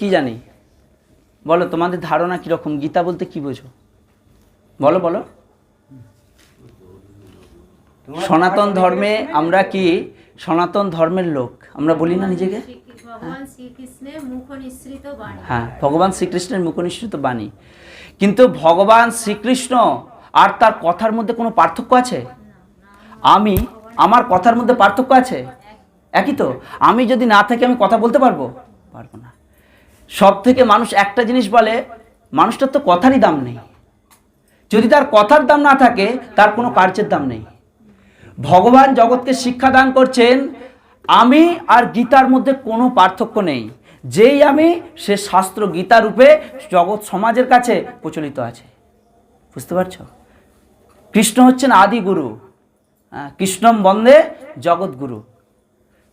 কি জানি? বলো তোমাদের ধারণা কীরকম? গীতা বলতে কি বোঝো? বলো বলো। সনাতন ধর্মে আমরা কি সনাতন ধর্মের লোক? আমরা বলি না নিজেকে? শ্রী- ভগবান শ্রীকৃষ্ণের মুখ নিঃসৃত হ্যাঁ ভগবান শ্রীকৃষ্ণের মুখনিষ্ঠিত বাণী। কিন্তু ভগবান শ্রীকৃষ্ণ আর তার কথার মধ্যে কোনো পার্থক্য আছে? আমি আমার কথার মধ্যে পার্থক্য আছে? একই তো? আমি যদি না থাকি আমি কথা বলতে পারব? পারব না। সব থেকে মানুষ একটা জিনিস বলে, মানুষটার তো কথারই দাম নেই। যদি তার কথার দাম না থাকে, তার কোনো কার্যের দাম নেই। ভগবান জগৎকে শিক্ষা দান করছেন, আমি আর গীতার মধ্যে কোনো পার্থক্য নেই। যেই আমি, সে শাস্ত্র গীতা রূপে জগৎ সমাজের কাছে প্রচলিত আছে। বুঝতে পারছ? কৃষ্ণ হচ্ছেন আদি গুরু কৃষ্ণম বন্দে জগৎগুরু।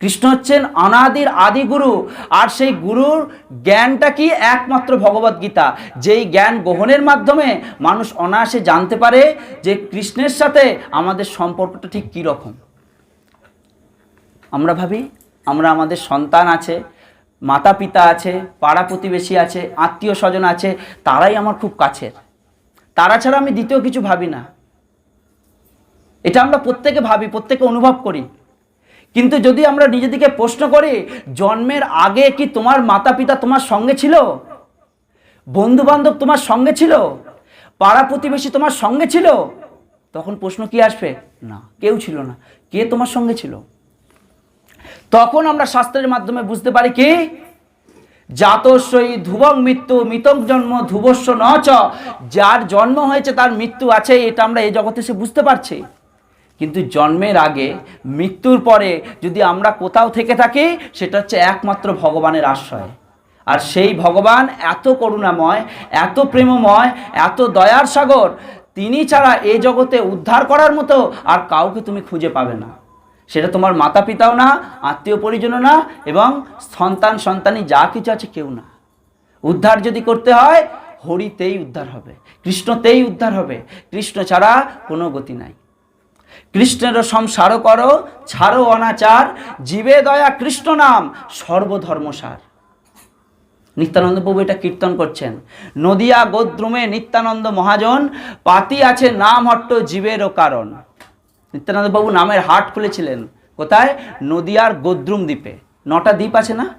কৃষ্ণ হচ্ছেন অনাদির আদি গুরু। আর সেই গুরুর জ্ঞানটা কি? একমাত্র ভগবত গীতা। যেই জ্ঞান গ্রহণের মাধ্যমে মানুষ অনায়াসে জানতে পারে যে কৃষ্ণের সাথে আমাদের সম্পর্কটা ঠিক কী রকম আমরা ভাবি, আমরা আমাদের সন্তান আছে মাতা পিতা আছে, পাড়া প্রতিবেশী আছে আত্মীয় স্বজন আছে, তারাই আমার খুব কাছের। তারা ছাড়া আমি দ্বিতীয় কিছু ভাবি না। এটা আমরা প্রত্যেকে ভাবি, প্রত্যেকে অনুভব করি। কিন্তু যদি আমরা নিজেদিকে প্রশ্ন করি, জন্মের আগে কি তোমার মাতা পিতা তোমার সঙ্গে ছিল? বন্ধু বান্ধব তোমার সঙ্গে ছিল? পাড়া প্রতিবেশী তোমার সঙ্গে ছিল? তখন প্রশ্ন কি আসবে? না, কেউ ছিল না। কে তোমার সঙ্গে ছিল? তখন আমরা শাস্ত্রের মাধ্যমে বুঝতে পারি কি? জাতস্বই ধ্রুবং মৃত্যু, মৃতং জন্ম ধ্রুবস্ব ন চ যার জন্ম হয়েছে তার মৃত্যু আছে, এটা আমরা এই জগতে সে বুঝতে পারছি। কিন্তু জন্মের আগে, মৃত্যুর পরে যদি আমরা কোথাও থেকে থাকি, সেটা হচ্ছে একমাত্র ভগবানের আশ্রয়। আর সেই ভগবান এত করুণাময়, এত প্রেমময়, এত দয়ার সাগর, তিনি ছাড়া এ জগতে উদ্ধার করার মতো আর কাউকে তুমি খুঁজে পাবে না। সেটা তোমার মাতা পিতাও না আত্মীয় পরিজনও না এবং সন্তান, সন্তানি, যা কিছু আছে কেউ না। উদ্ধার যদি করতে হয়, হরিতেই উদ্ধার হবে, কৃষ্ণতেই উদ্ধার হবে। কৃষ্ণ ছাড়া কোনো গতি নাই। কৃষ্ণের সংসার করো, ছাড়ো অনাচার, জীবে দয়া কৃষ্ণ নাম, সর্বধর্মসার। নিত্যানন্দ প্রভু এটা কীর্তন করছেন। নদিয়া গোদ্রুমে নিত্যানন্দ মহাজন, পাতি আছে নাম হট্ট জীবেরও কারণ। নিত্যানন্দ বাবু নামের হাট খুলেছিলেন। কোথায়? নদিয়ার গোদ্রুম দ্বীপে। নটা দ্বীপ আছে না?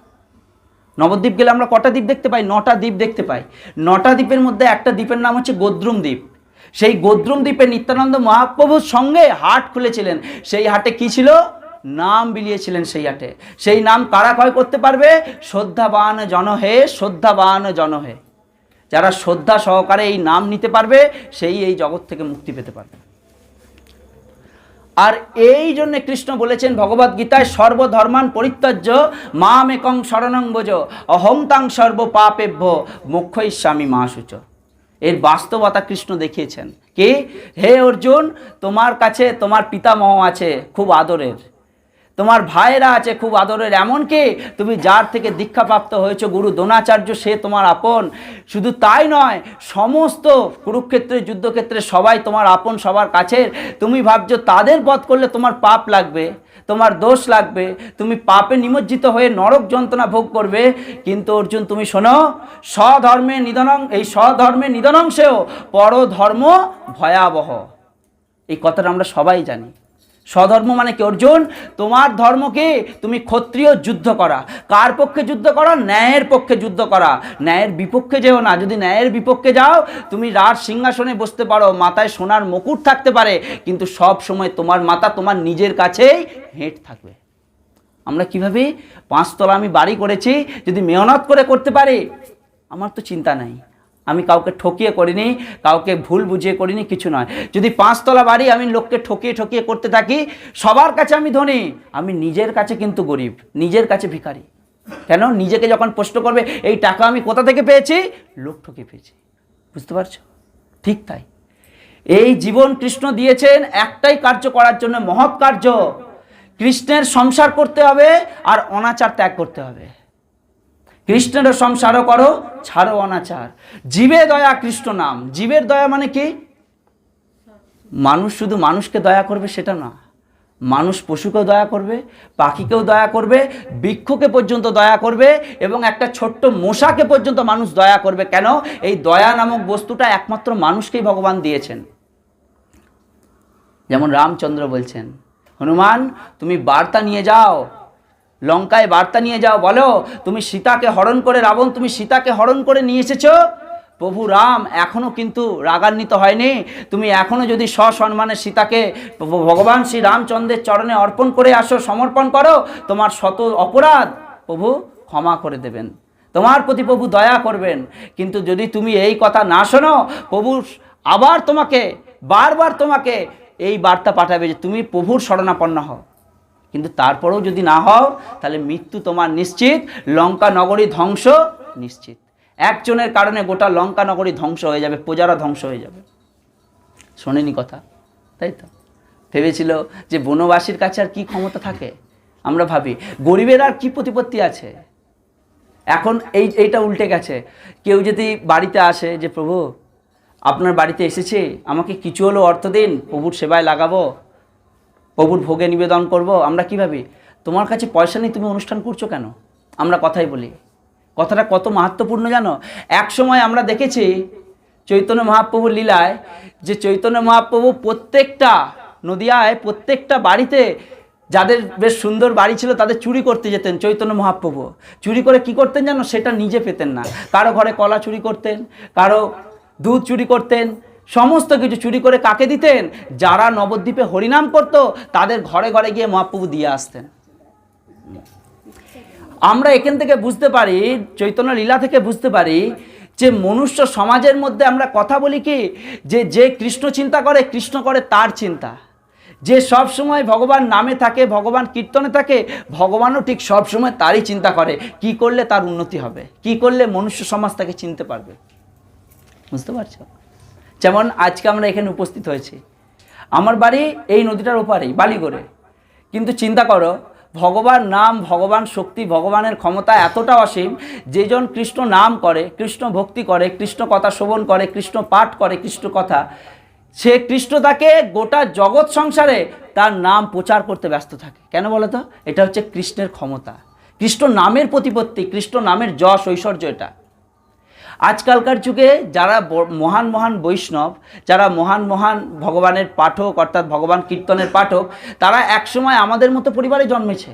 নবদ্বীপ গেলে আমরা কটা দ্বীপ দেখতে পাই? নটা দ্বীপ দেখতে পাই। নটা দ্বীপের মধ্যে একটা দ্বীপের নাম হচ্ছে গোদ্রুম দ্বীপ। সেই গোদ্রুম দ্বীপে নিত্যানন্দ মহাপ্রভুর সঙ্গে হাট খুলেছিলেন। সেই হাটে কি ছিল? নাম বিলিয়েছিলেন সেই হাটে। সেই নাম কারা কয় করতে পারবে? শ্রদ্ধাবান জনহে শ্রদ্ধাবান জনহে। যারা শ্রদ্ধা সহকারে এই নাম নিতে পারবে, সেই এই জগৎ থেকে মুক্তি পেতে পারবে। আর এই জন্য কৃষ্ণ বলেছেন ভগবদ গীতায়, সর্বধর্মান পরিত্যাজ্য মাম একং শরণং বোঝ অহংতাং সর্ব পাপেভ্য মুখ্যই স্বামী মা এর বাস্তবতা কৃষ্ণ দেখিয়েছেন। কি? হে অর্জুন তোমার কাছে তোমার পিতামহ আছে খুব আদরের। তোমার ভাইয়েরা আছে খুব আদরের, এমনকি তুমি যার থেকে দীক্ষাপ্রাপ্ত হয়েছে, গুরু দ্রোণাচার্য, সে তোমার আপন। শুধু তাই নয়, সমস্ত কুরুক্ষেত্রে, যুদ্ধক্ষেত্রে সবাই তোমার আপন, সবার কাছের। তুমি ভাবছ তাদের বধ করলে তোমার পাপ লাগবে, তোমার দোষ লাগবে, তুমি পাপে নিমজ্জিত হয়ে নরক যন্ত্রণা ভোগ করবে। কিন্তু অর্জুন, তুমি শোনো, স্বধর্মে নিধনং এই স্বধর্মে নিধনংশেও পরধর্ম ভয়াবহ। এই কথাটা আমরা সবাই জানি। স্বধর্ম মানে কি, অর্জুন? তোমার ধর্মকে তুমি ক্ষত্রিয় যুদ্ধ করা। কার পক্ষে যুদ্ধ করা? ন্যায়ের পক্ষে যুদ্ধ করা। ন্যায়ের বিপক্ষে যেও না। যদি ন্যায়ের বিপক্ষে যাও, তুমি রাজ সিংহাসনে বসতে পারো, মাথায় সোনার মুকুট থাকতে পারে, কিন্তু সব সময় তোমার মাথা তোমার নিজের কাছেই হেঁট থাকবে। আমরা কীভাবে? পাঁচতলা আমি বাড়ি করেছি, যদি মেহনত করে করতে পারি, আমার তো চিন্তা নাই। আমি কাউকে ঠকিয়ে করিনি, কাউকে ভুল বুঝিয়ে করিনি, কিছু নয়। যদি পাঁচতলা বাড়ি আমি লোককে ঠকিয়ে ঠকিয়ে করতে থাকি, সবার কাছে আমি ধনী। আমি নিজের কাছে কিন্তু গরিব, নিজের কাছে ভিখারি। কেন? নিজেকে যখন প্রশ্ন করবে, এই টাকা আমি কোথা থেকে পেয়েছি? লোক ঠকিয়ে পেয়েছি। বুঝতে পারছ? ঠিক তাই। এই জীবন কৃষ্ণ দিয়েছেন একটাই কার্য করার জন্য মহৎ কার্য। কৃষ্ণের সংসার করতে হবে আর অনাচার ত্যাগ করতে হবে। কৃষ্ণেরও সংসারও করো, ছাড়ো অনাচার। জীবে দয়া কৃষ্ণ নাম। জীবের দয়া মানে কি? মানুষ শুধু মানুষকে দয়া করবে সেটা না। মানুষ পশুকেও দয়া করবে, পাখিকেও দয়া করবে, বৃক্ষকে পর্যন্ত দয়া করবে এবং একটা ছোট্ট মশাকে পর্যন্ত মানুষ দয়া করবে। কেন? এই দয়া নামক বস্তুটা একমাত্র মানুষকেই ভগবান দিয়েছেন। যেমন রামচন্দ্র বলছেন, হনুমান, তুমি বার্তা নিয়ে যাও লঙ্কায় বার্তা নিয়ে যাও, বলো, তুমি সীতাকে হরণ করে, রাবণ, তুমি সীতাকে হরণ করে নিয়ে এসেছ? প্রভু রাম এখনও কিন্তু রাগান্বিত হয়নি। তুমি এখনও যদি সসম্মানে সীতাকে ভগবান শ্রী রামচন্দ্রের চরণে অর্পণ করে আসো, সমর্পণ করো, তোমার শত অপরাধ প্রভু ক্ষমা করে দেবেন। তোমার প্রতি প্রভু দয়া করবেন। কিন্তু যদি তুমি এই কথা না শোনো, প্রভু আবার তোমাকে, বারবার তোমাকে এই বার্তা পাঠাবে যে তুমি প্রভুর শরণাপন্ন হও। কিন্তু তারপরেও যদি না হও, তাহলে মৃত্যু তোমার নিশ্চিত লঙ্কা নগরী ধ্বংস নিশ্চিত। একজনের কারণে গোটা লঙ্কা নগরী ধ্বংস হয়ে যাবে, প্রজারা ধ্বংস হয়ে যাবে। শোনেনি কথা, তাই তো? ভেবেছিল যে বনবাসীর কাছে আর কি ক্ষমতা থাকে? আমরা ভাবি, গরিবের আর কি প্রতিপত্তি আছে? এখন এই, এইটা উল্টে গেছে। কেউ যদি বাড়িতে আসে যে, প্রভু, আপনার বাড়িতে এসেছে, আমাকে কিছু হলো অর্থ দিন, প্রভুর সেবায় লাগাবো। প্রভুর ভোগে নিবেদন করব, আমরা কি ভাবি তোমার কাছে পয়সা নেই, তুমি অনুষ্ঠান করছ কেন? আমরা কথাই বলি। কথাটা কত মাহাত্মপূর্ণ জানো? এক সময় আমরা দেখেছি চৈতন্য মহাপ্রভুর লীলায় যে চৈতন্য মহাপ্রভু প্রত্যেকটা নদিয়ায়, প্রত্যেকটা বাড়িতে যাদের বেশ সুন্দর বাড়ি ছিল তাদের চুরি করতে যেতেন চৈতন্য মহাপ্রভু। চুরি করে কি করতেন জানো? সেটা নিজে পেতেন না। কারও ঘরে কলা চুরি করতেন, কারও দুধ চুরি করতেন সমস্ত কিছু চুরি করে কাকে দিতেন? যারা নবদ্বীপে হরিনাম করত, তাদের ঘরে ঘরে গিয়ে মহাপ্রভু দিয়ে আসতেন। আমরা এখান থেকে বুঝতে পারি, চৈতন্য লীলা থেকে বুঝতে পারি যে মনুষ্য সমাজের মধ্যে আমরা কথা বলি কি? যে যে কৃষ্ণ চিন্তা করে, কৃষ্ণ করে তার চিন্তা। যে সব সময় ভগবান নামে থাকে, ভগবান কীর্তনে থাকে, ভগবানও ঠিক সব সময় তারই চিন্তা করে। কি করলে তার উন্নতি হবে? কি করলে মনুষ্য সমাজ তাকে চিনতে পারবে? বুঝতে পারছ? যেমন আজকে আমরা এখানে উপস্থিত হয়েছি। আমার বাড়ি এই নদীটার ওপারেই, বালিগড়ে। কিন্তু চিন্তা করো, ভগবান নাম, ভগবান শক্তি, ভগবানের ক্ষমতা এতটা অসীম যেজন কৃষ্ণ নাম করে, কৃষ্ণ ভক্তি করে, কৃষ্ণ কথা শ্রবণ করে, কৃষ্ণ পাঠ করে, কৃষ্ণ কথা, সে কৃষ্ণ তাকে গোটা জগৎ সংসারে তার নাম প্রচার করতে ব্যস্ত থাকে। কেন বলো তো? এটা হচ্ছে কৃষ্ণের ক্ষমতা। কৃষ্ণ নামের প্রতিপত্তি, কৃষ্ণ নামের যশ, ঐশ্বর্য এটা। আজকালকার যুগে যারা মহান মহান বৈষ্ণব, যারা মহান মহান ভগবানের পাঠক, অর্থাৎ ভগবান কীর্তনের পাঠক, তারা একসময় আমাদের মতো পরিবারে জন্মেছে।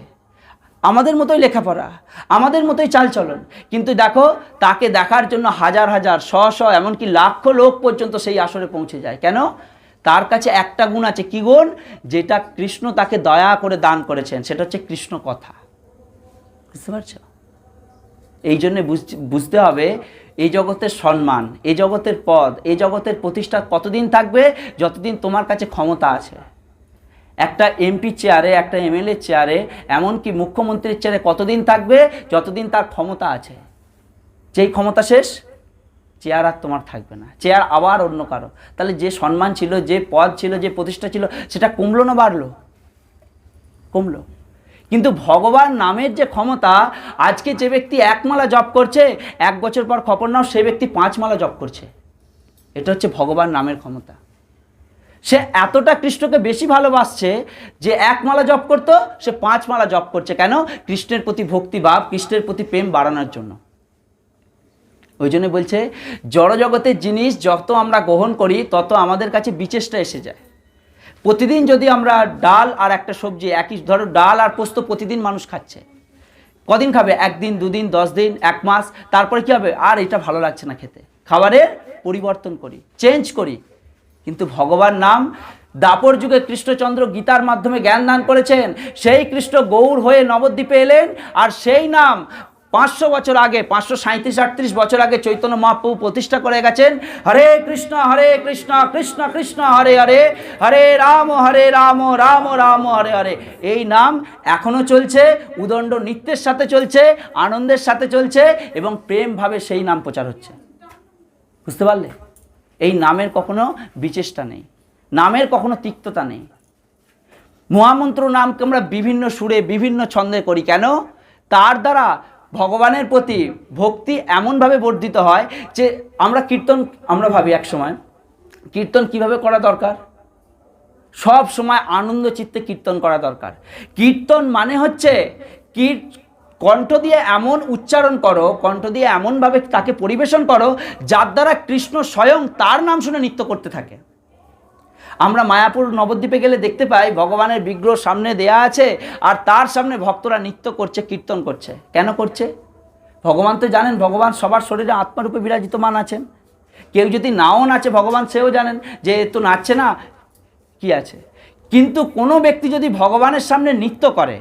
আমাদের মতোই লেখাপড়া, আমাদের মতোই চালচলন। কিন্তু দেখো, তাকে দেখার জন্য হাজার হাজার, শ শ, এমনকি লাখ লোক পর্যন্ত সেই আসরে পৌঁছে যায়। কেন? তার কাছে একটা গুণ আছে। কি গুণ? যেটা কৃষ্ণ তাকে দয়া করে দান করেছেন, সেটা হচ্ছে কৃষ্ণ কথা। বুঝতে পারছ? এই জন্যে বুঝ- বুঝতে হবে, এই জগতের সম্মান, এই জগতের পদ, এই জগতের প্রতিষ্ঠা কতদিন থাকবে? যতদিন তোমার কাছে ক্ষমতা আছে। একটা এমপি চেয়ারে একটা এমএলএ চেয়ারে এমনকি মুখ্যমন্ত্রীর চেয়ারে কতদিন থাকবে? যতদিন তার ক্ষমতা আছে। যেই ক্ষমতা শেষ চেয়ার আর তোমার থাকবে না। চেয়ার আবার অন্য কারও। তাহলে যে সম্মান ছিল, যে পদ ছিল, যে প্রতিষ্ঠা ছিল, সেটা কমলো না বাড়লো? কমলো। কিন্তু ভগবান নামের যে ক্ষমতা, আজকে যে ব্যক্তি এক মালা জপ করছে, এক বছর পর খবর নাও, সে ব্যক্তি পাঁচ মালা জপ করছে। এটা হচ্ছে ভগবান নামের ক্ষমতা। সে এতটা কৃষ্ণকে বেশি ভালোবাসছে যে এক মালা জপ করতো, সে পাঁচ মালা জপ করছে। কেন? কৃষ্ণের প্রতি ভক্তি ভক্তিভাব কৃষ্ণের প্রতি প্রেম বাড়ানোর জন্য। ওই জন্য বলছে, জড়জগতের জিনিস যত আমরা গ্রহণ করি, তত আমাদের কাছে বিচেষ্টা এসে যায়। প্রতিদিন যদি আমরা ডাল আর একটা সবজি একই ধরো ডাল আর পোস্ত প্রতিদিন মানুষ খাচ্ছে। কদিন খাবে? একদিন, দুদিন, দশ দিন, এক মাস। তারপরে কি হবে? আর এটা ভালো লাগছে না খেতে। খাবারের পরিবর্তন করি চেঞ্জ করি। কিন্তু ভগবান নাম, দাপর যুগে কৃষ্ণচন্দ্র গীতার মাধ্যমে জ্ঞান দান করেছেন। সেই কৃষ্ণ গৌর হয়ে নবদ্বীপে এলেন, আর সেই নাম পাঁচশো বছর আগে, পাঁচশো সাঁত্রিশ আটত্রিশ বছর আগে চৈতন্য মহাপ্রভু প্রতিষ্ঠা করে গেছেন। হরে কৃষ্ণ হরে কৃষ্ণ কৃষ্ণ কৃষ্ণ, হরে হরে হরে রাম হরে রাম রাম রাম, হরে হরে। এই নাম এখনও চলছে, উদণ্ড নৃত্যের সাথে চলছে, আনন্দের সাথে চলছে এবং প্রেমভাবে সেই নাম প্রচার হচ্ছে। বুঝতে পারলে? এই নামের কখনো বিচেষ্টা নেই, নামের কখনো তিক্ততা নেই। মহামন্ত্র নামকে আমরা বিভিন্ন সুরে, বিভিন্ন ছন্দে করি। কেন? তার দ্বারা ভগবানের প্রতি ভক্তি এমনভাবে বর্ধিত হয় যে আমরা কীর্তন, আমরা ভাবি এক সময়, কীর্তন কীভাবে করা দরকার? সব সময় আনন্দ চিত্তে কীর্তন করা দরকার। কীর্তন মানে হচ্ছে কীর, কণ্ঠ দিয়ে এমন উচ্চারণ করো, কণ্ঠ দিয়ে এমনভাবে তাকে পরিবেশন করো যার দ্বারা কৃষ্ণ স্বয়ং তার নাম শুনে নৃত্য করতে থাকে। আমরা মায়াপুর নবদ্বীপে গেলে দেখতে পাই ভগবানের বিগ্রহ সামনে দেয়া আছে আর তার সামনে ভক্তরা নৃত্য করছে, কীর্তন করছে। কেন করছে? ভগবান তো জানেন, ভগবান সবার শরীরে আত্মারূপে বিরাজিতমান আছেন। কেউ যদি নাও নাচে, ভগবান সেও জানেন যে তো নাচছে না। কি আছে? কিন্তু কোনো ব্যক্তি যদি ভগবানের সামনে নৃত্য করে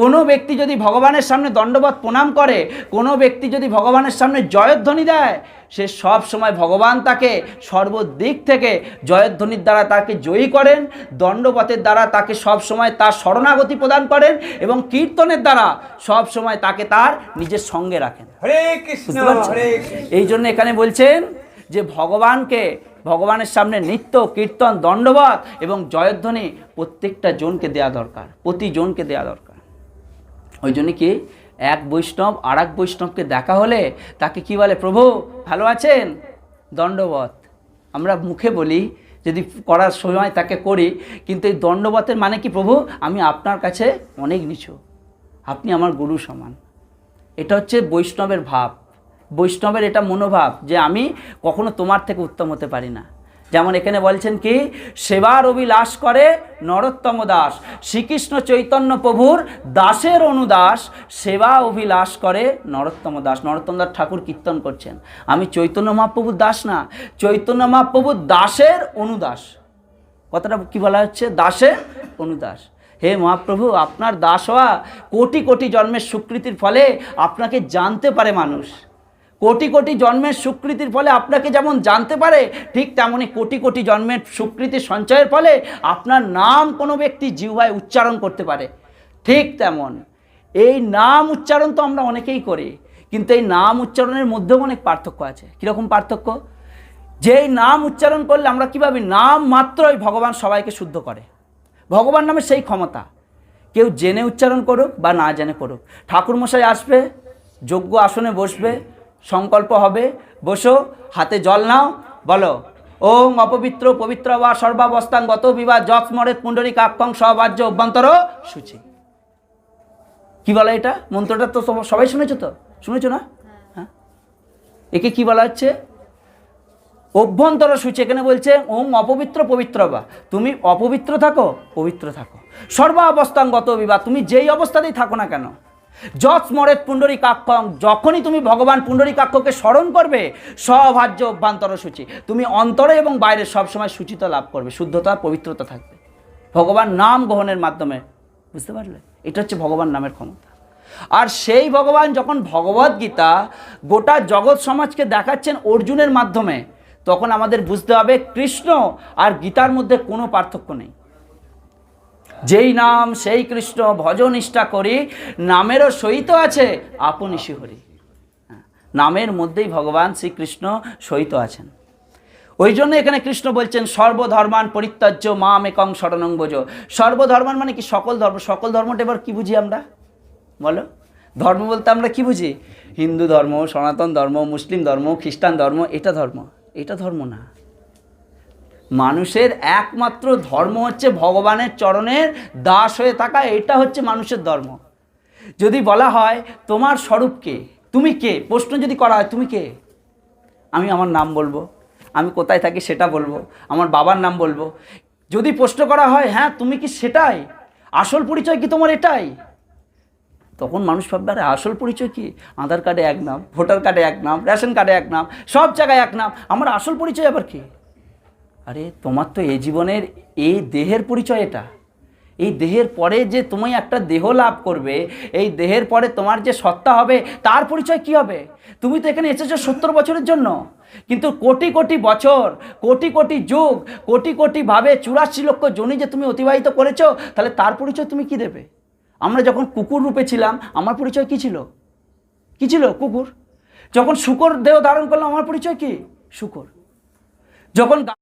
কোনো ব্যক্তি যদি ভগবানের সামনে দণ্ডবত প্রণাম করে কোনো ব্যক্তি যদি ভগবানের সামনে জয়ধ্বনি দেয় সে সব সময় ভগবান তাকে সর্বদিক থেকে জয়ধ্বনির দ্বারা তাকে জয়ী করেন দণ্ডপথের দ্বারা তাকে সব সময় তার শরণাগতি প্রদান করেন এবং কীর্তনের দ্বারা সব সময় তাকে তার নিজের সঙ্গে রাখেন। এই জন্য এখানে বলছেন যে ভগবানকে ভগবানের সামনে নিত্য কীর্তন দণ্ডবত এবং জয়ধ্বনি প্রত্যেকটা জনকে দেয়া দরকার প্রতি জনকে দেয়া দরকার। ওই জন্য কি এক বৈষ্ণব আর এক বৈষ্ণবকে দেখা হলে তাকে কি বলে, প্রভু, ভালো আছেন? দণ্ডবত আমরা মুখে বলি, যদি করার সময় তাকে করি, কিন্তু এই দণ্ডবতের মানে কি, প্রভু, আমি আপনার কাছে অনেক নিচু। আপনি আমার গুরু সমান। এটা হচ্ছে বৈষ্ণবের ভাব। বৈষ্ণবের এটা মনোভাব যে আমি কখনো তোমার থেকে উত্তম হতে পারি না। যেমন এখানে বলছেন কি সেবার অভিলাষ করে নরোত্তম দাস, শ্রীকৃষ্ণ চৈতন্য প্রভুর দাসের অনুদাস, সেবা অভিলাষ করে নরোত্তম দাস। নরোত্তম দাস ঠাকুর কীর্তন করছেন। আমি চৈতন্য মহাপ্রভুর দাস না, চৈতন্য মহাপ্রভুর দাসের অনুদাস। কথাটা কি বলা হচ্ছে? দাসের অনুদাস। হে মহাপ্রভু, আপনার দাস হওয়া কোটি কোটি জন্মের স্বীকৃতির ফলে আপনাকে জানতে পারে মানুষ। কোটি কোটি জন্মের স্বীকৃতির ফলে আপনাকে যেমন জানতে পারে, ঠিক তেমনই কোটি কোটি জন্মের স্বীকৃতির সঞ্চয়ের ফলে আপনার নাম কোনো ব্যক্তি জিহ্বায় উচ্চারণ করতে পারে। ঠিক তেমন। এই নাম উচ্চারণ তো আমরা অনেকেই করি, কিন্তু এই নাম উচ্চারণের মধ্যেও অনেক পার্থক্য আছে। কীরকম পার্থক্য? যেই নাম উচ্চারণ করলে আমরা কীভাবে নাম মাত্রই ভগবান সবাইকে শুদ্ধ করে? ভগবান নামে সেই ক্ষমতা। কেউ জেনে উচ্চারণ করুক বা না জেনে করুক। ঠাকুরমশাই আসবে, যোগ্য আসনে বসবে সংকল্প হবে। বসো, হাতে জল নাও, বলো ওং অপবিত্র পবিত্র বা সর্বাবস্থান গত বিবাহ যৎ স্মরেত পুণ্ডরী কাক্ষং সবাজ্য অভ্যন্তর সূচি। কি বলে এটা? মন্ত্রটা তো সবাই শুনেছো তো? শুনেছো না? হ্যাঁ। একে কি বলা হচ্ছে? অভ্যন্তর সূচি, এখানে বলছে ওম অপবিত্র পবিত্র বা। তুমি অপবিত্র থাকো, পবিত্র থাকো। সর্বাবস্থানগত বিবাহ তুমি যেই অবস্থাতেই থাকো না কেন? স্মরেত পুণ্ডরী কাক্ষং যখনই তুমি ভগবান পুণ্ডরী কাক্ষকে স্মরণ করবে সভাজ্য অভ্যন্তর সূচি। তুমি অন্তরে এবং বাইরে সবসময় সূচিত লাভ করবে, শুদ্ধতা, পবিত্রতা থাকবে। ভগবান নাম গ্রহণের মাধ্যমে, বুঝতে পারলে? এটা হচ্ছে ভগবান নামের ক্ষমতা। আর সেই ভগবান যখন ভগবদ গীতা গোটা জগৎ সমাজকে দেখাচ্ছেন অর্জুনের মাধ্যমে, তখন আমাদের বুঝতে হবে কৃষ্ণ আর গীতার মধ্যে কোনো পার্থক্য নেই। যেই নাম সেই কৃষ্ণ ভজন ভজনিষ্ঠা করি, নামেরও সহিত আছে আপনিশি হরি নামের মধ্যেই ভগবান শ্রীকৃষ্ণ সহিত আছেন। ওই জন্য এখানে কৃষ্ণ বলছেন, সর্বধর্মান পরিত্যাজ্য মাম একং শরণং বোঝ সর্বধর্মান মানে কি? সকল ধর্ম, সকল ধর্মটা এবার কী বুঝি আমরা? বলো। ধর্ম বলতে আমরা কি বুঝি? হিন্দু ধর্ম, সনাতন ধর্ম, মুসলিম ধর্ম, খ্রিস্টান ধর্ম, এটা ধর্ম। এটা ধর্ম না। মানুষের একমাত্র ধর্ম হচ্ছে ভগবানের চরণের দাস হয়ে থাকা এটা হচ্ছে মানুষের ধর্ম। যদি বলা হয়, তোমার স্বরূপ কে? তুমি কে? প্রশ্ন যদি করা হয়, তুমি কে? আমি আমার নাম বলব, আমি কোথায় থাকি সেটা বলব, আমার বাবার নাম বলব। যদি প্রশ্ন করা হয় হ্যাঁ তুমি কি সেটাই? আসল পরিচয় কি তোমার এটাই? তখন মানুষ ভাববে, আরে, আসল পরিচয় কি? আধার কার্ডে এক নাম, ভোটার কার্ডে এক নাম, রেশন কার্ডে এক নাম, সব জায়গায় এক নাম, আমার আসল পরিচয় আবার কি? আরে তোমার তো এই জীবনের, এই দেহের পরিচয় এটা। এই দেহের পরে যে তুমি একটা দেহ লাভ করবে, এই দেহের পরে তোমার যে সত্তা হবে, তার পরিচয় কি হবে? তুমি তো এখানে এসেছ সত্তর বছরের জন্য। কিন্তু কোটি কোটি বছর, কোটি কোটি যুগ, কোটি কোটি ভাবে চুরাশি লক্ষ জনি যে তুমি অতিবাহিত করেছ, তাহলে তার পরিচয় তুমি কি দেবে? আমরা যখন কুকুর রূপে ছিলাম, আমার পরিচয় কি ছিল? কি ছিল কুকুর? যখন শুকর দেহ ধারণ করলাম, আমার পরিচয় কি? শুকর। যখন